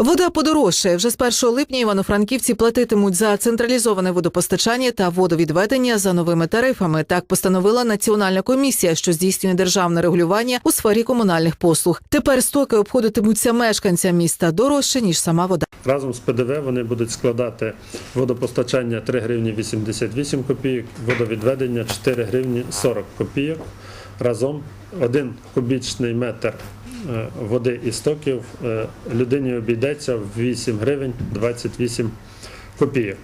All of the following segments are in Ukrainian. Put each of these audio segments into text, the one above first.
Вода подорожчає. Вже з 1 липня івано-франківці платитимуть за централізоване водопостачання та водовідведення за новими тарифами. Так постановила Національна комісія, що здійснює державне регулювання у сфері комунальних послуг. Тепер стоки обходитимуться мешканцям міста дорожче ніж сама вода. Разом з ПДВ вони будуть складати водопостачання 3 гривні 88 копійок, водовідведення 4 гривні 40 копійок. Разом один кубічний метр води і стоків е, людині обійдеться в 8 гривень 28 копійок.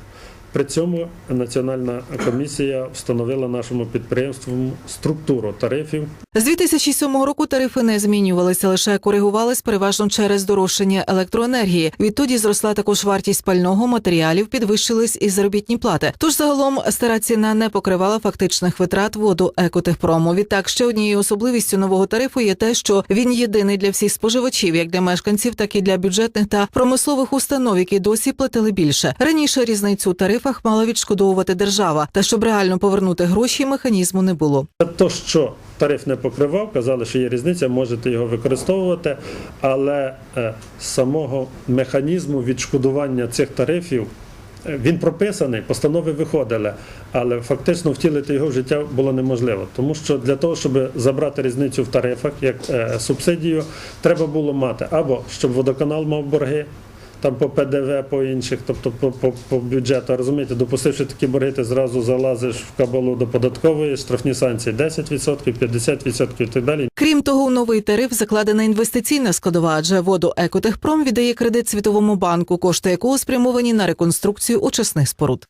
При цьому Національна комісія встановила нашому підприємству структуру тарифів З 2007 року тарифи не змінювалися, лише коригувались переважно через дорожчання електроенергії. Відтоді зросла також вартість пального матеріалів, підвищились і заробітні плати. Тож загалом стара ціна не покривала фактичних витрат воду екотехпрому. Відтак ще однією особливістю нового тарифу є те, що він єдиний для всіх споживачів, як для мешканців, так і для бюджетних та промислових установ, які досі платили більше. Раніше різницю у тарифах мала відшкодовувати держава. Та щоб реально повернути гроші, механізму не було. То, що тариф не покривав, казали, що є різниця, можете його використовувати, але е, самого механізму відшкодування цих тарифів. е, Він прописаний, постанови виходили, але фактично втілити його в життя було неможливо. Тому що для того, щоб забрати різницю в тарифах як е, субсидію, треба було мати або щоб водоканал мав борги, там по ПДВ, по інших, тобто по, по, по бюджету. Розумієте, допустивши такі борги, ти зразу залазиш в кабалу до податкової, штрафні санкції 10%, 50% і так далі. Крім того, у новий тариф закладена інвестиційна складова, адже воду Екотехпром віддає кредит Світовому банку, кошти якого спрямовані на реконструкцію очисних споруд.